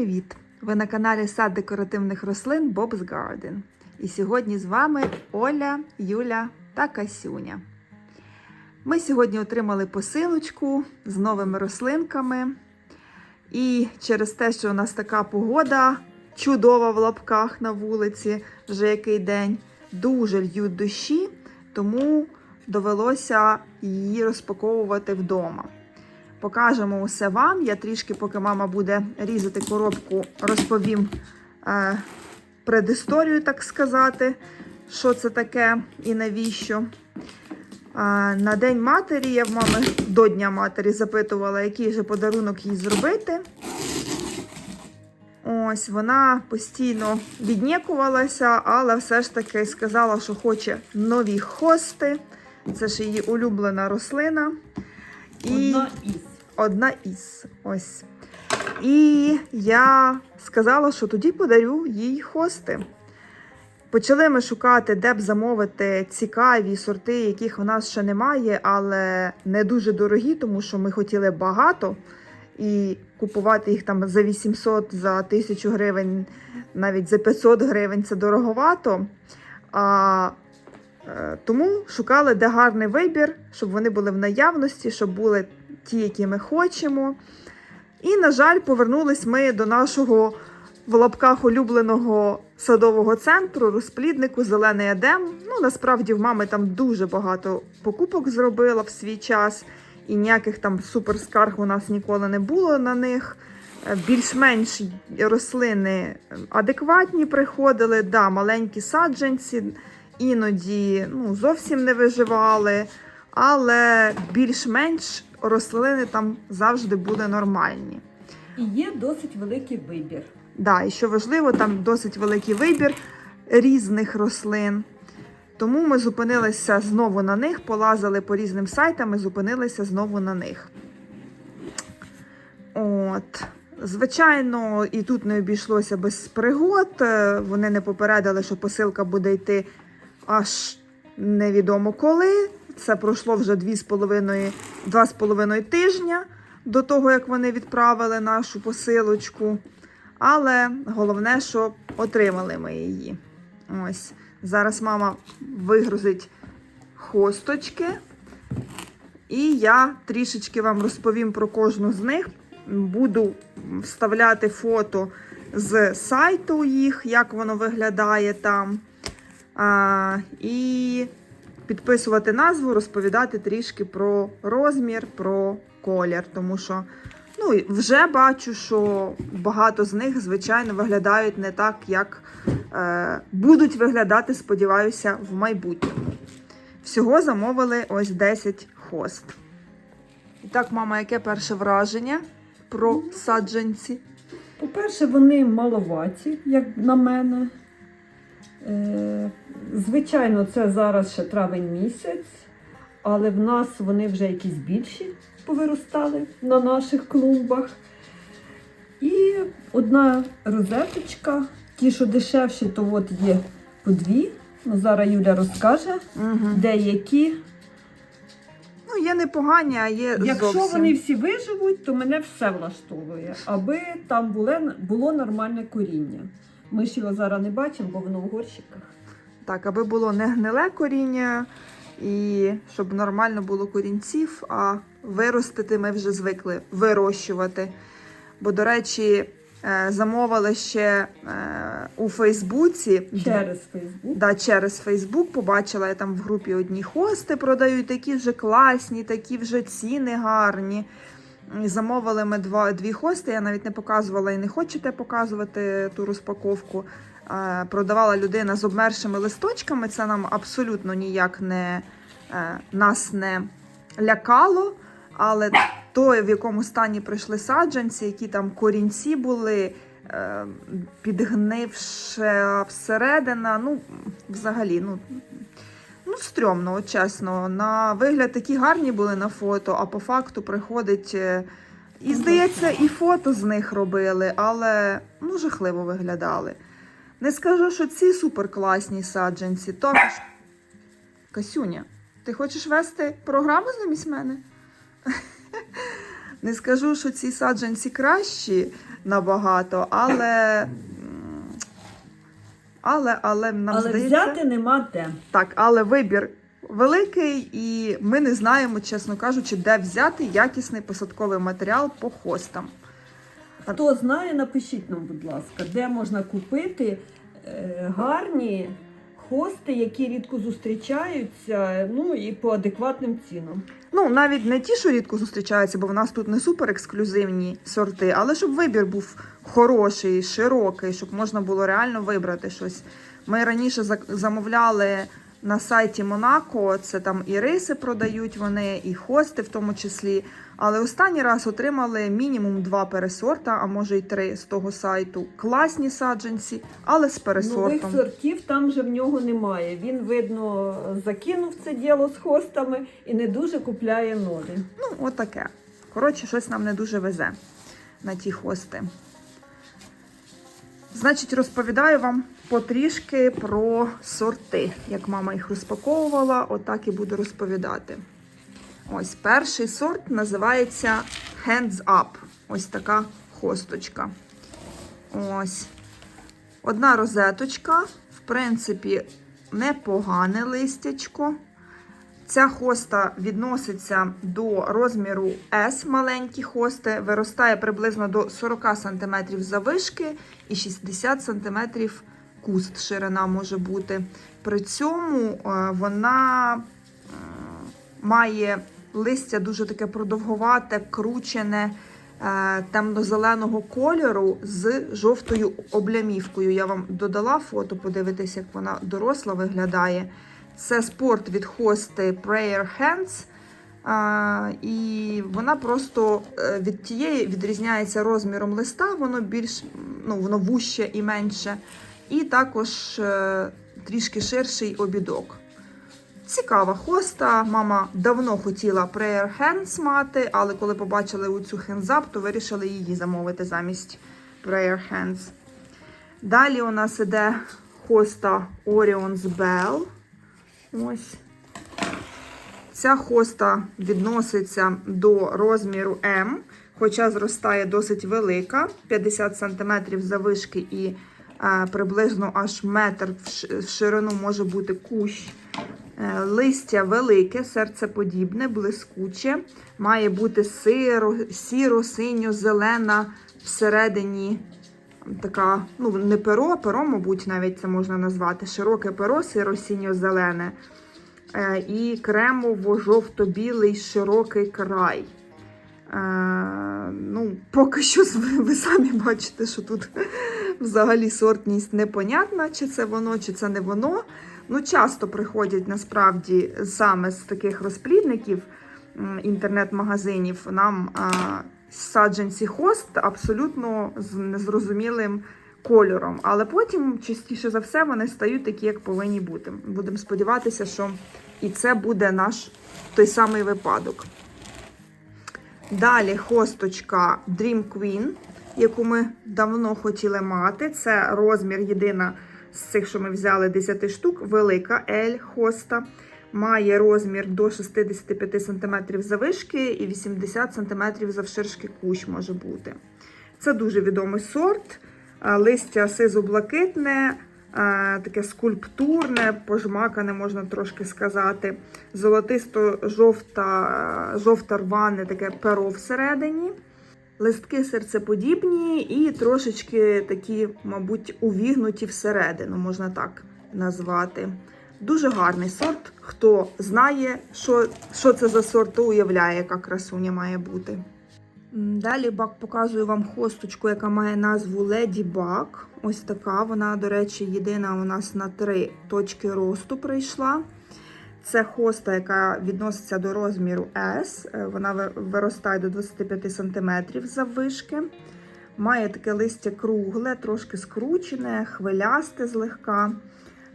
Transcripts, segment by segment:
привіт! Ви на каналі Сад декоративних рослин Bob's Garden. І сьогодні з вами Оля, Юля та Касюня. Ми сьогодні отримали посилочку з новими рослинками. І через те, що у нас така погода чудова в лапках на вулиці, вже який день, дуже льють дощі, тому довелося її розпаковувати вдома. Покажемо усе вам. Я трішки, поки мама буде різати коробку, розповім е, предісторію, так сказати, що це таке і навіщо. Е, на День матері я в мами до Дня матері запитувала, який же подарунок їй зробити. Ось вона постійно віднікувалася, але все ж таки сказала, що хоче нові хости. Це ж її улюблена рослина. І Одна із. Одна із. Ось. І я сказала, що тоді подарю їй хости. Почали ми шукати, де б замовити цікаві сорти, яких в нас ще немає, але не дуже дорогі, тому що ми хотіли багато. І купувати їх там за 800, за 1000 гривень, навіть за 500 гривень це дороговато. А, е, тому шукали, де гарний вибір, щоб вони були в наявності, щоб були ті, які ми хочемо. І, на жаль, повернулись ми до нашого в лапках улюбленого садового центру, розпліднику Зелений Едем. Ну, насправді, в мами там дуже багато покупок зробила в свій час, і ніяких там суперскарг у нас ніколи не було на них. Е, Більш-менш рослини адекватні приходили, да, маленькі саджанці, іноді ну, зовсім не виживали, але більш-менш рослини там завжди були нормальні. І є досить великий вибір. Да, і що важливо, там досить великий вибір різних рослин. Тому ми зупинилися знову на них, полазили по різним сайтам і зупинилися знову на них. От. Звичайно, і тут не обійшлося без пригод. Е, Вони не попередили, що посилка буде йти аж невідомо коли. Це пройшло вже 2,5 2,5 тижня до того, як вони відправили нашу посилочку. Але головне, що отримали ми її. Ось. Зараз мама вигрузить хосточки. І я трішечки вам розповім про кожну з них. Буду вставляти фото з сайту їх, як воно виглядає там. А, і підписувати назву, розповідати трішки про розмір, про колір. Тому що ну, вже бачу, що багато з них, звичайно, виглядають не так, як е, будуть виглядати, сподіваюся, в майбутньому. Всього замовили ось 10 хост. І так, мама, яке перше враження про саджанці? По-перше, вони маловаті, як на мене. Е, звичайно, це зараз ще травень місяць, але в нас вони вже якісь більші повиростали на наших клумбах. І одна розеточка. Ті, що дешевші, то от є по дві. Ну, зараз Юля розкаже, Угу. деякі. Ну, є непогані, а є Якщо зовсім. вони всі виживуть, то мене все влаштовує, аби там було, було нормальне коріння. Ми ж його зараз не бачимо, бо воно в горщиках. Так, аби було не гниле коріння, і щоб нормально було корінців, а виростити ми вже звикли вирощувати. Бо, до речі, е, замовили ще е, у Фейсбуці. Через Фейсбук. Да, через Фейсбук побачила я там в групі одні хости продають, такі вже класні, такі вже ціни гарні. Замовили ми два, дві хости. Я навіть не показувала і не хочете показувати ту розпаковку. Е, Продавала людина з обмершими листочками. Це нам абсолютно ніяк не е, нас не лякало. Але то, в якому стані прийшли саджанці, які там корінці були, е, підгнивша всередина, ну, взагалі, ну, ну, стрьомно, от чесно. На вигляд такі гарні були на фото, а по факту приходить. е, І, здається, і фото з них робили, але ну, жахливо виглядали. Не скажу, що ці суперкласні саджанці. Також. Касюня, ти хочеш вести програму замість мене? Не скажу, що ці саджанці кращі набагато, але. Але, але нам Але здається. взяти нема де. Так, але вибір великий, і ми не знаємо, чесно кажучи, де взяти якісний посадковий матеріал по хостам. Хто знає, напишіть нам, будь ласка, де можна купити е, гарні хости, які рідко зустрічаються, ну і по адекватним цінам. Ну, навіть не ті, що рідко зустрічаються, бо в нас тут не супер ексклюзивні сорти, але щоб вибір був хороший, широкий, щоб можна було реально вибрати щось. Ми раніше замовляли на сайті Монако, це там і риси продають вони, і хости в тому числі. Але останній раз отримали мінімум два пересорта, а може й три з того сайту. Класні саджанці, але з Нових сортів там вже в нього немає. Він, видно, закинув це діло з хостами і не дуже купляє нові. Ну, отаке. Коротше, щось нам не дуже везе на ті хости. Значить, розповідаю вам потрішки про сорти. Як мама їх розпаковувала, отак і буду розповідати. Ось перший сорт називається Hands Up. Ось така хосточка. Ось. Одна розеточка. В принципі, непогане листячко. Ця хоста відноситься до розміру S, маленькі хости, виростає приблизно до 40 см завишки і 60 см куст ширина може бути. При цьому е, вона е, має листя дуже таке продовгувате, кручене, е, темно-зеленого кольору з жовтою облямівкою. Я вам додала фото, подивитись, як вона доросла виглядає. Це спорт від хости Prayer Hands. А, і вона просто е, від тієї відрізняється розміром листа, воно більш ну, воно вуще і менше. І також е, трішки ширший обідок. Цікава хоста. Мама давно хотіла Prayer Hands мати, але коли побачили у цю Hands Up, то вирішили її замовити замість Prayer Hands. Далі у нас іде хоста Orion's Bell. Ось. Ця хоста відноситься до розміру М, хоча зростає досить велика, 50 см завишки і е, приблизно аж метр в ширину може бути кущ. Е, Листя велике, серцеподібне, блискуче, має бути сиро, сіро, синьо, зелена всередині така, ну не перо, а перо, мабуть, навіть це можна назвати. Широке перо, сиро-синьо-зелене. Е, і кремово-жовто-білий широкий край. Е, ну, поки що ви, самі бачите, що тут взагалі сортність непонятна, чи це воно, чи це не воно. Ну, часто приходять насправді саме з таких розплідників інтернет-магазинів нам а, саджанці хост абсолютно з незрозумілим кольором. Але потім, частіше за все, вони стають такі, як повинні бути. Будемо сподіватися, що і це буде наш той самий випадок. Далі хосточка Dream Queen, яку ми давно хотіли мати. Це розмір єдина з цих, що ми взяли 10 штук, велика L хоста. Має розмір до 65 см завишки і 80 см завширшки кущ може бути. Це дуже відомий сорт. Листя сизо-блакитне, таке скульптурне, пожмакане, можна трошки сказати. Золотисто-жовта, жовта рване таке перо всередині. Листки серцеподібні і трошечки такі, мабуть, увігнуті всередину, можна так назвати. Дуже гарний сорт. Хто знає, що, що це за сорт, то уявляє, яка красуня має бути. Далі бак показую вам хосточку, яка має назву Lady Bug. Ось така. Вона, до речі, єдина у нас на три точки росту прийшла. Це хоста, яка відноситься до розміру S. Е, Вона виростає до 25 см заввишки. Має таке листя кругле, трошки скручене, хвилясте злегка.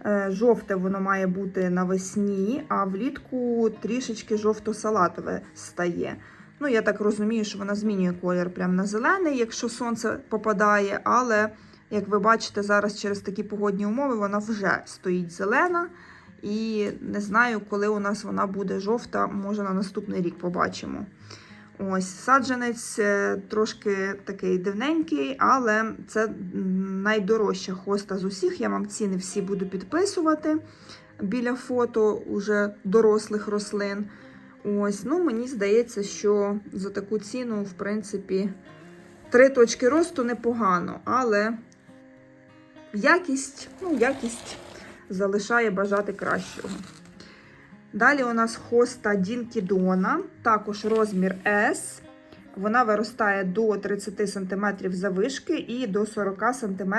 Е, Жовте воно має бути навесні, а влітку трішечки жовто-салатове стає. Ну, я так розумію, що вона змінює колір прямо на зелений, якщо сонце попадає, але, як ви бачите, зараз через такі погодні умови вона вже стоїть зелена. І не знаю, коли у нас вона буде жовта, може на наступний рік побачимо. Ось саджанець е, трошки такий дивненький, але це найдорожча хоста з усіх. Я вам ціни всі буду підписувати біля фото уже дорослих рослин. Ось, ну мені здається, що за таку ціну, в принципі, три точки росту непогано, але якість, ну, якість залишає бажати кращого. Далі у нас хоста Дінкі Дона, також розмір S. Вона виростає до 30 см завишки і до 40 см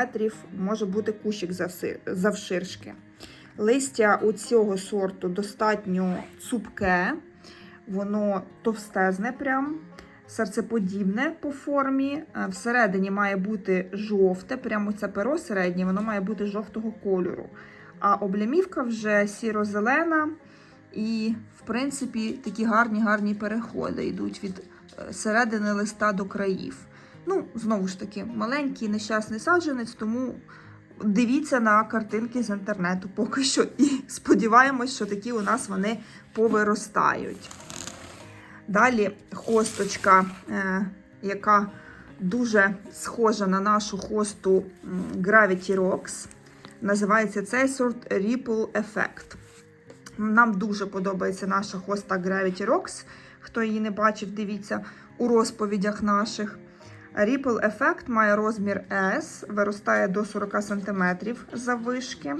може бути кущик завширшки. Листя у цього сорту достатньо цупке, воно товстезне, прям, серцеподібне по формі. Е, Всередині має бути жовте, прямо це перо середнє, воно має бути жовтого кольору. А облямівка вже сіро-зелена. І, в принципі, такі гарні гарні переходи йдуть від е, середини листа до країв. Ну, знову ж таки, маленький нещасний саджанець, тому дивіться на картинки з інтернету поки що. І сподіваємось, що такі у нас вони повиростають. Далі хосточка, е, яка дуже схожа на нашу хосту Gravity Rocks. Називається цей сорт Ripple Effect. Нам дуже подобається наша хоста Gravity Rocks. Хто її не бачив, дивіться у розповідях наших. Ripple Effect має розмір S, виростає до 40 см заввишки.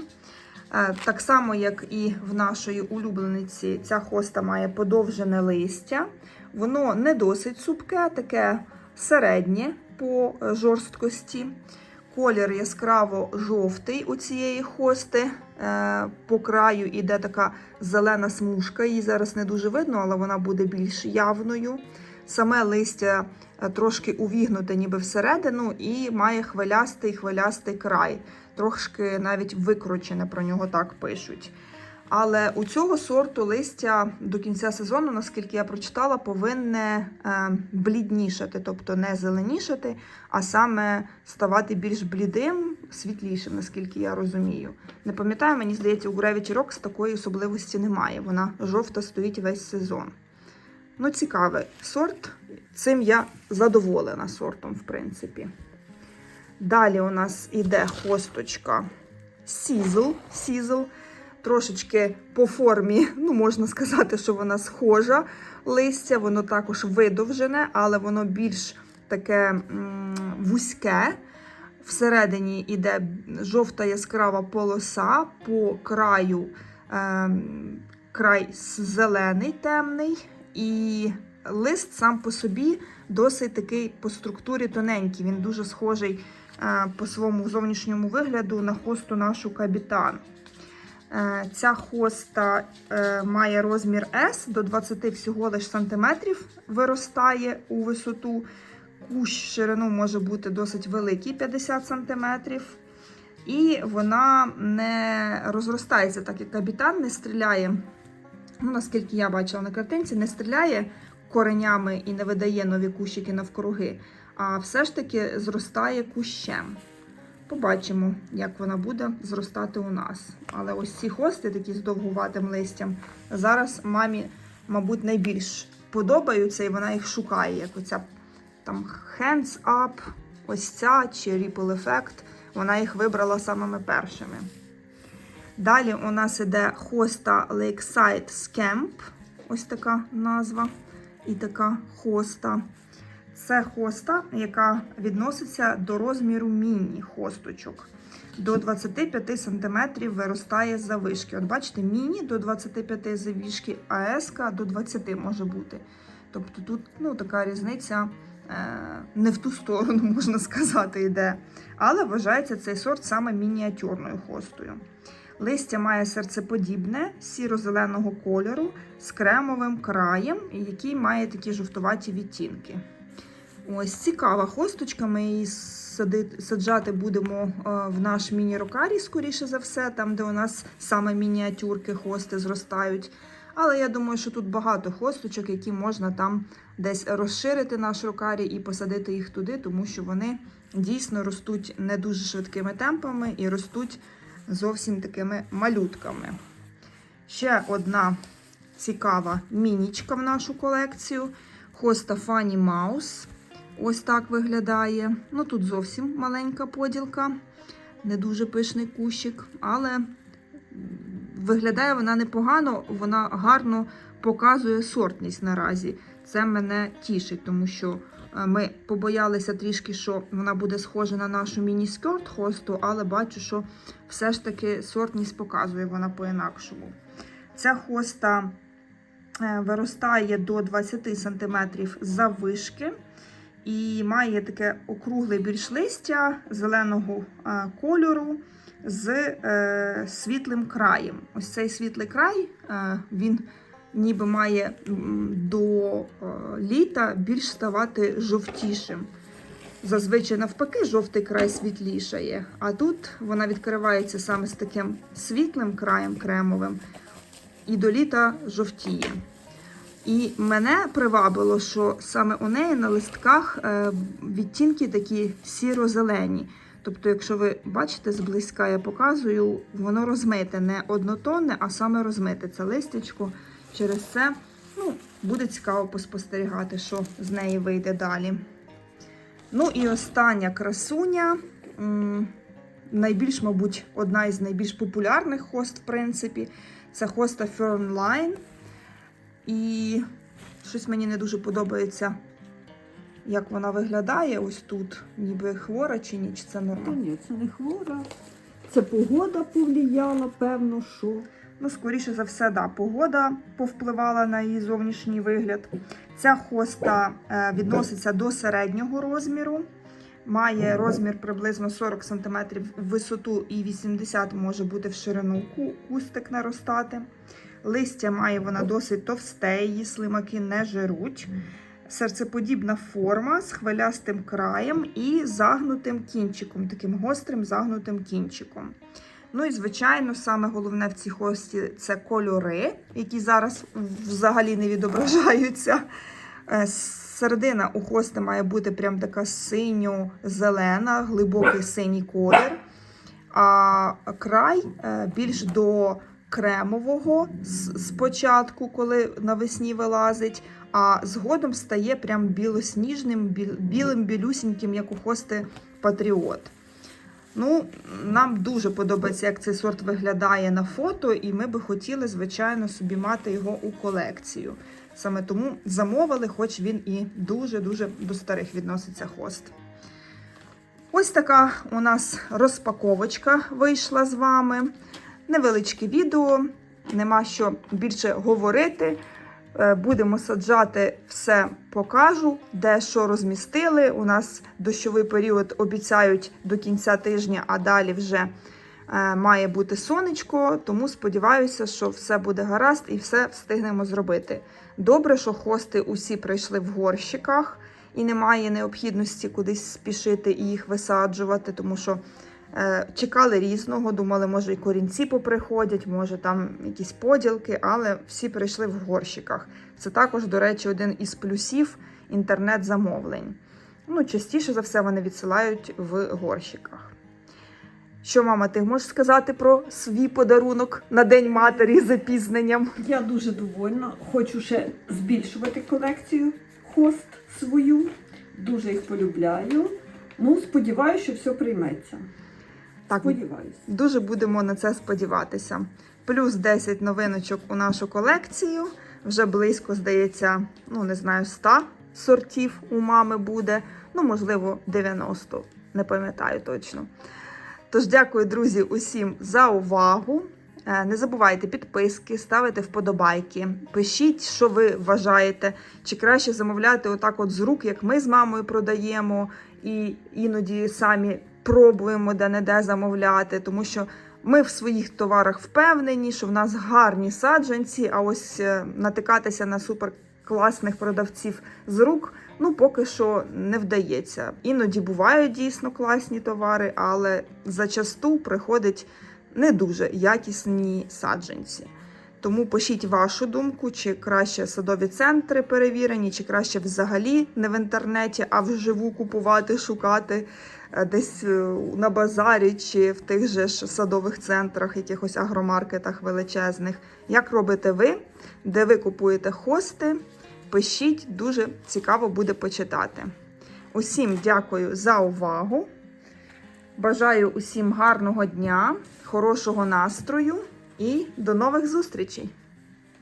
Е, Так само, як і в нашої улюблениці, ця хоста має подовжене листя. Воно не досить цупке, таке середнє по жорсткості. Колір яскраво жовтий у цієї хости. Е, По краю іде така зелена смужка. Її зараз не дуже видно, але вона буде більш явною. Саме листя е, трошки увігнуте ніби всередину і має хвилястий хвилястий край. Трошки навіть викручене про нього так пишуть. Але у цього сорту листя до кінця сезону, наскільки я прочитала, повинне е, бліднішати, тобто не зеленішати, а саме ставати більш блідим, світлішим, наскільки я розумію. Не пам'ятаю, мені здається, у Gravity Rocks такої особливості немає. Вона жовта стоїть весь сезон. Ну, цікавий сорт. Цим я задоволена сортом, в принципі. Далі у нас іде хосточка Сізл. Сізл. Трошечки по формі, ну, можна сказати, що вона схожа листя, воно також видовжене, але воно більш таке вузьке. Всередині йде жовта яскрава полоса, по краю е, край зелений темний, і лист сам по собі досить такий по структурі тоненький. Він дуже схожий е, по своєму зовнішньому вигляду на хосту нашу кабітан. Е, Ця хоста е, має розмір S до 20 всього лиш сантиметрів виростає у висоту. Кущ ширину може бути досить великий 50 сантиметрів. І вона не розростається, так як кабітан не стріляє. Ну, наскільки я бачила на картинці, не стріляє коренями і не видає нові кущики навкруги, а все ж таки зростає кущем. Побачимо, як вона буде зростати у нас. Але ось ці хости, такі з довгуватим листям, зараз мамі, мабуть, найбільш подобаються, і вона їх шукає. Як оця там Hands Up, ось ця чи Ripple Effect. Вона їх вибрала самими першими. Далі у нас іде хоста Lakeside Scamp, ось така назва, і така хоста. Це хоста, яка відноситься до розміру міні-хосточок. До 25 см виростає завишки. От бачите, міні до 25 завішки, а еска до 20 може бути. Тобто тут ну, така різниця е, не в ту сторону, можна сказати, йде. Але вважається цей сорт саме мініатюрною хостою. Листя має серцеподібне, сіро-зеленого кольору з кремовим краєм, який має такі жовтуваті відтінки. Ось цікава хосточка. Ми її саджати будемо е, в наш міні-рокарій, скоріше за все, там, де у нас саме мініатюрки хости зростають. Але я думаю, що тут багато хосточок, які можна там десь розширити наш рокарій і посадити їх туди, тому що вони дійсно ростуть не дуже швидкими темпами і ростуть зовсім такими малютками. Ще одна цікава мінічка в нашу колекцію. Хоста Фані Маус. Ось так виглядає. Ну тут зовсім маленька поділка, не дуже пишний кущик, але виглядає вона непогано, вона гарно показує сортність наразі. Це мене тішить, тому що е, ми побоялися трішки, що вона буде схожа на нашу міні-скерт хосту, але бачу, що все ж таки сортність показує вона по-інакшому. Ця хоста е, виростає до 20 см заввишки і має таке округле більш листя зеленого е, кольору з е, світлим краєм. Ось цей світлий край е, він ніби має до літа більш ставати жовтішим. Зазвичай навпаки, жовтий край світлішає, а тут вона відкривається саме з таким світлим краєм кремовим, і до літа жовтіє. І мене привабило, що саме у неї на листках е, відтінки такі сіро-зелені. Тобто, якщо ви бачите зблизька, я показую, воно розмите, не однотонне, а саме розмите це листячко. Через це ну, буде цікаво поспостерігати, що з неї вийде далі. Ну і остання красуня. Найбільш, мабуть, одна із найбільш популярних хост, в принципі, це хоста Fern Line. І щось мені не дуже подобається, як вона виглядає ось тут, ніби хвора чи ні, чи це Та ні, це не хвора. Це погода повлияла, певно, що. Ну, скоріше за все, да, погода повпливала на її зовнішній вигляд. Ця хоста е, відноситься до середнього розміру. Має розмір приблизно 40 см в висоту і 80 може бути в ширину кустик наростати. Листя має вона досить товсте, її слимаки не жируть. Серцеподібна форма з хвилястим краєм і загнутим кінчиком, таким гострим загнутим кінчиком. Ну і звичайно, саме головне в цій хості це кольори, які зараз взагалі не відображаються. Е, Середина у хости має бути прям така синьо-зелена, глибокий синій колір. А край е, більш до кремового спочатку, коли навесні вилазить, а згодом стає прям білосніжним, білим, білюсіньким, як у хости Патріот. Ну, нам дуже подобається, як цей сорт виглядає на фото, і ми би хотіли, звичайно, собі мати його у колекцію. Саме тому замовили, хоч він і дуже-дуже до старих відноситься хост. Ось така у нас розпаковочка вийшла з вами. Невеличке відео, нема що більше говорити. Е, Будемо саджати все покажу, де що розмістили. У нас дощовий період обіцяють до кінця тижня, а далі вже е, має бути сонечко. Тому сподіваюся, що все буде гаразд і все встигнемо зробити. Добре, що хости усі прийшли в горщиках і немає необхідності кудись спішити і їх висаджувати, тому що чекали різного, думали, може і корінці поприходять, може там якісь поділки, але всі прийшли в горщиках. Це також, до речі, один із плюсів інтернет-замовлень. Ну, частіше за все вони відсилають в горщиках. Що, мама, ти можеш сказати про свій подарунок на День матері з запізненням? Я дуже довольна. Хочу ще збільшувати колекцію хост свою. Дуже їх полюбляю. Ну, сподіваюся, що все прийметься. Так, Сподіваюся. Дуже будемо на це сподіватися. Плюс 10 новиночок у нашу колекцію. Вже близько, здається, ну не знаю, 100 сортів у мами буде. Ну, можливо, 90, не пам'ятаю точно. Тож, дякую, друзі, усім за увагу. Е, Не забувайте підписки, ставити вподобайки. Пишіть, що ви вважаєте, чи краще замовляти отак от з рук, як ми з мамою продаємо, і іноді самі пробуємо де-не-де замовляти, тому що ми в своїх товарах впевнені, що в нас гарні саджанці, а ось е, натикатися на суперкласних продавців з рук, ну поки що не вдається. Іноді бувають дійсно класні товари, але зачасту приходять не дуже якісні саджанці. Тому пишіть вашу думку, чи краще садові центри перевірені, чи краще взагалі не в інтернеті, а вживу купувати, шукати десь е, на базарі чи в тих же ж садових центрах, якихось агромаркетах величезних. Як робите ви, де ви купуєте хости, пишіть, дуже цікаво буде почитати. Усім дякую за увагу. Бажаю усім гарного дня, хорошого настрою і до нових зустрічей!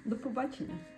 До побачення.